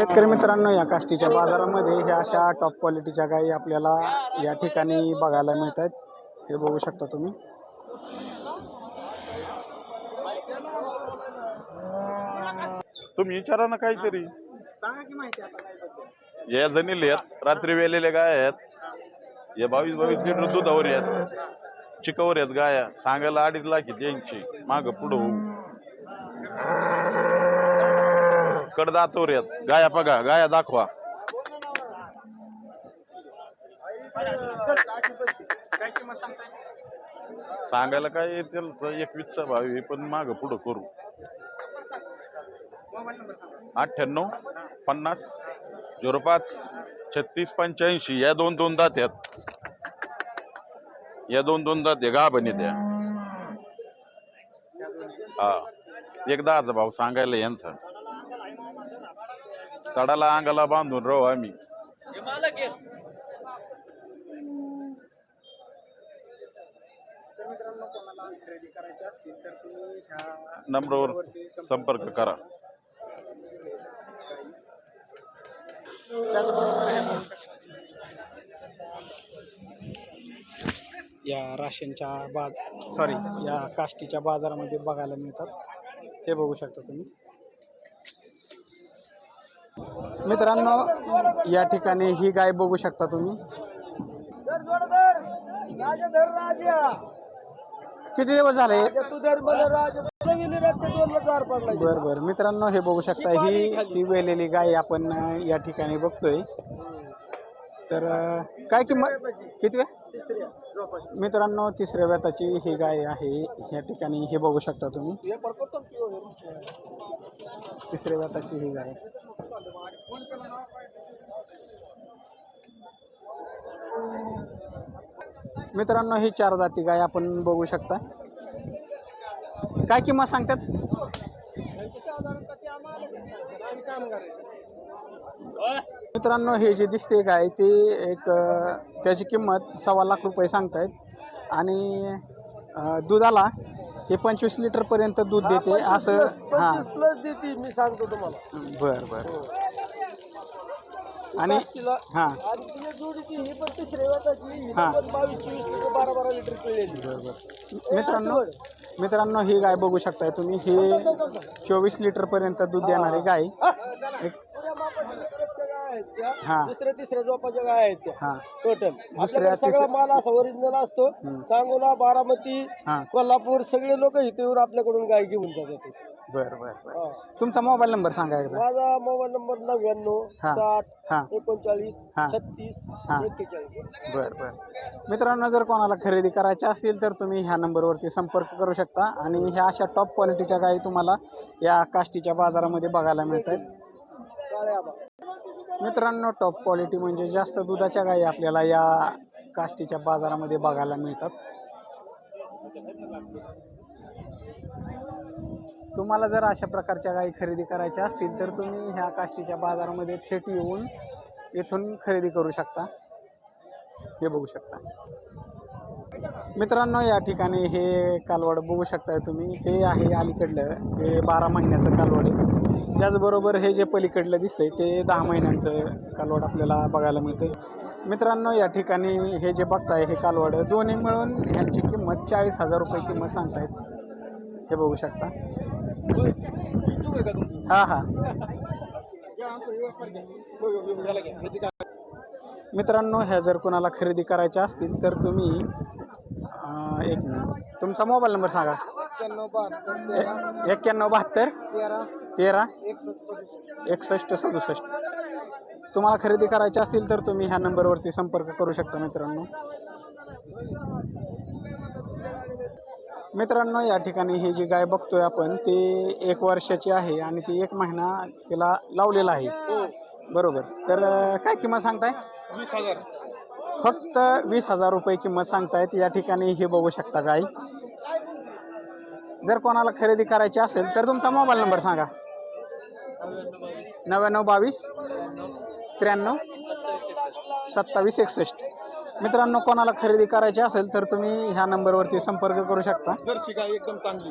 शेतकरी मित्रांनो या काष्टीच्या बाजारामध्ये ह्या अशा टॉप क्वालिटीच्या गायी आपल्याला या ठिकाणी बघायला मिळत आहेत हे बघू शकता तुम्ही. तुम्ही विचारा ना काहीतरी. सांगा की माहिती आता या जणील आहेत रात्री वेलेले गाय आहेत. हे बावीस बावीस लिटर दुधावर आहेत. चिकावर आहेत गाया. सांगायला अडीच लाख आहेत यांची माग पुढं होऊ. कडदातोर आहेत. गाया बघा गाया दाखवा. सांगायला काय त्याला एकवीसचा भाव हे पण माग पुढं करू. अठ्ठ्याण्णव पन्नास झिरो पाच छत्तीस पंच्याऐंशी या दोन दोन दात आहेत. या दोन दोन दात गा गाभणी त्या हा. एक दहाचा भाव सांगायला यांचा. सडाला अंगाला बांधून राहू आम्ही. नंबरवर संपर्क करा. या राशनच्या बाज सॉरी या काष्टीच्या बाजारामध्ये बघायला मिळतात. हे बघू शकता तुम्ही. मित्रांनो या ठिकाणी ही गाय बघू शकता तुम्ही. किती दिवस झाले? बर बर. मित्रांनो हे बघू शकता ही ती वेलेली गाय आपण या ठिकाणी बघतोय. तर काय किंमत? किती वेळ? मित्रांनो तिसऱ्या व्याताची ही गाय आहे. या ठिकाणी हे बघू शकता तुम्ही. तिसऱ्या व्याताची ही गाय. मित्रांनो ही चार जाती गाय आपण बघू शकता. काय किंमत सांगतात? मित्रांनो हे जे दिसते गाय ते एक त्याची किंमत सव्वा लाख रुपये सांगतायत. आणि दुधाला हे पंचवीस लिटरपर्यंत दूध देते असं हां. प्लस देते मी सांगतो तुम्हाला. बर बर. आणि तिला हां. आणि तिला जोडीची ही पण तिसऱ्या वाटाची ही हा. पण बावीस चोवीस लिटर बारा बारा लिटर पिळलेली. मित्रांनो मित्रांनो ही गाय बघू शकताय तुम्ही. ही चोवीस लिटरपर्यंत दूध देणारी गाय. एक आहेत त्या. हां. दुसऱ्या तिसऱ्या झोपाच्या गाय आहेत त्या. हां. टोटल सगळा तिसऱ्या- माल असा ओरिजिनल असतो. सांगोला बारामती हां. कोल्हापूर सगळे लोक इथे येऊन आपल्याकडून गाय घेऊन जातात. इथे. बर बर बर. हा. तुमचा मोबाईल नंबर सांगा एकदा. माझा मोबाईल नंबर नव्याण्णव हा. साठ हां. एकोणचाळीस हा. छत्तीस हा. एक्केचाळीस. बर बर. मित्रांनो जर कोणाला खरेदी करायची असतील तर तुम्ही ह्या नंबरवरती संपर्क करू शकता. आणि ह्या अशा टॉप क्वालिटीच्या गायी तुम्हाला या काष्टीच्या बाजारामध्ये बघायला मिळत आहेत काळ्या आबा. मित्रांनो टॉप क्वालिटी म्हणजे जास्त दुधाच्या गायी आपल्याला या काष्टीच्या बाजारामध्ये बघायला मिळतात. तुम्हाला जर अशा प्रकारच्या गायी खरेदी करायच्या असतील तर तुम्ही ह्या काष्टीच्या बाजारामध्ये थेट येऊन इथून खरेदी करू शकता. हे बघू शकता. मित्रांनो या ठिकाणी हे कालवड बघू शकताय तुम्ही. हे आहे अलीकडलं हे बारा महिन्याचं कालवड आहे. त्याचबरोबर हे जे पलीकडलं दिसतंय ते दहा महिन्यांचं कालवड आपल्याला बघायला मिळते मित्रांनो या ठिकाणी हे जे बघताय हे कालवड दोन्ही मिळून ह्यांची किंमत चाळीस हजार रुपये किंमत सांगतायत. हे बघू शकता. हां हां. मित्रांनो ह्या जर कोणाला खरेदी करायच्या असतील तर तुम्ही एक तुमचा मोबाईल नंबर सांगा. एक्क्याण्णव बहात्तर एक्क्याण्णव बहात्तर तेरा तेरा? एकसष्ट सदुसष्ट. तुम्हाला खरेदी करायची असतील तर तुम्ही ह्या नंबरवरती संपर्क करू शकता मित्रांनो. मित्रांनो या ठिकाणी ही जी गाय बघतोय आपण ती एक वर्षाची आहे आणि ती एक महिना तिला लावलेला आहे. बरोबर. तर काय किंमत सांगताय? वीस हजार. फक्त वीस हजार रुपये किंमत सांगतायत. या ठिकाणी हे बघू शकता गाय जर कोणाला खरेदी करायची असेल तर तुमचा मोबाईल नंबर सांगा. नव्याण्णव बावीस त्र्याण्णव सत्तावीस एकसष्ट. मित्रांनो कोणाला खरेदी करायची असेल तर तुम्ही ह्या नंबरवरती संपर्क करू शकता. जर्सी गाय एकदम चांगली.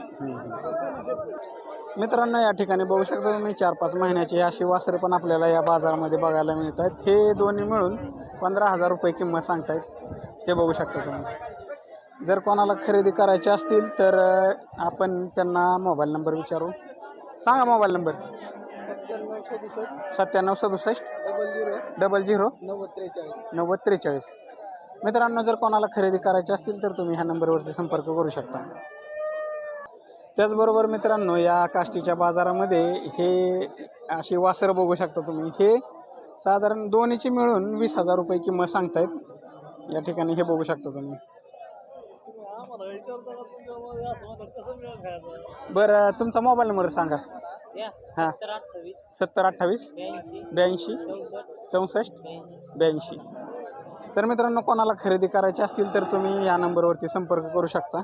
मित्रांनो या ठिकाणी बघू शकता तुम्ही चार पाच महिन्याची अशी वासरे पण आपल्याला या बाजारामध्ये बघायला मिळत आहेत हे दोन्ही मिळून पंधरा हजार रुपये किंमत सांगतायत. हे बघू शकता तुम्ही. जर कोणाला खरेदी करायची असतील तर आपण त्यांना मोबाईल नंबर विचारू. सांगा मोबाईल नंबर. सत्त्याण्णव सदुसष्ट सत्त्याण्णव सदुसष्ट डबल झिरो डबल झिरो नव्वद त्रेचाळीस. नव्वद त्रेचाळीस. मित्रांनो जर कोणाला खरेदी करायची असतील तर तुम्ही ह्या नंबरवरती संपर्क करू शकता. त्याचबरोबर मित्रांनो या काष्टीच्या बाजारामध्ये हे अशी वासरं बघू शकता तुम्ही. हे साधारण दोन्हीची मिळून वीस हजार रुपये किंमत सांगतायत. या ठिकाणी हे बघू शकता तुम्ही. बरं तुमचा मोबाईल नंबर सांगा. हां. सत्तर अठ्ठावीस. ब्याऐंशी. चौसष्ट. ब्याऐंशी. तर मित्रांनो कोणाला खरेदी करायची असतील तर तुम्ही या नंबरवरती संपर्क करू शकता.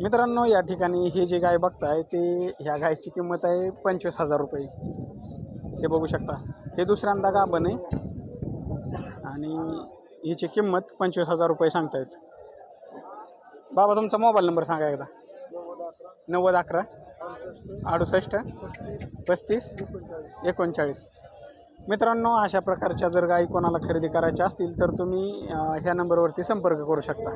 मित्रांनो या ठिकाणी ही जी गाय बघताय ते ह्या गायची किंमत आहे पंचवीस हजार रुपये. हे बघू शकता. हे दुसऱ्यांदा गाभण आहे. आणि हिची किंमत पंचवीस हजार रुपये सांगतायत. बाबा तुमचा मोबाईल नंबर सांगा एकदा. नव्वद अकरा अडुसष्ट पस्तीस एकोणचाळीस. मित्रांनो अशा प्रकारच्या जर गाई कोणाला खरेदी करायच्या असतील तर तुम्ही ह्या नंबरवरती संपर्क करू शकता.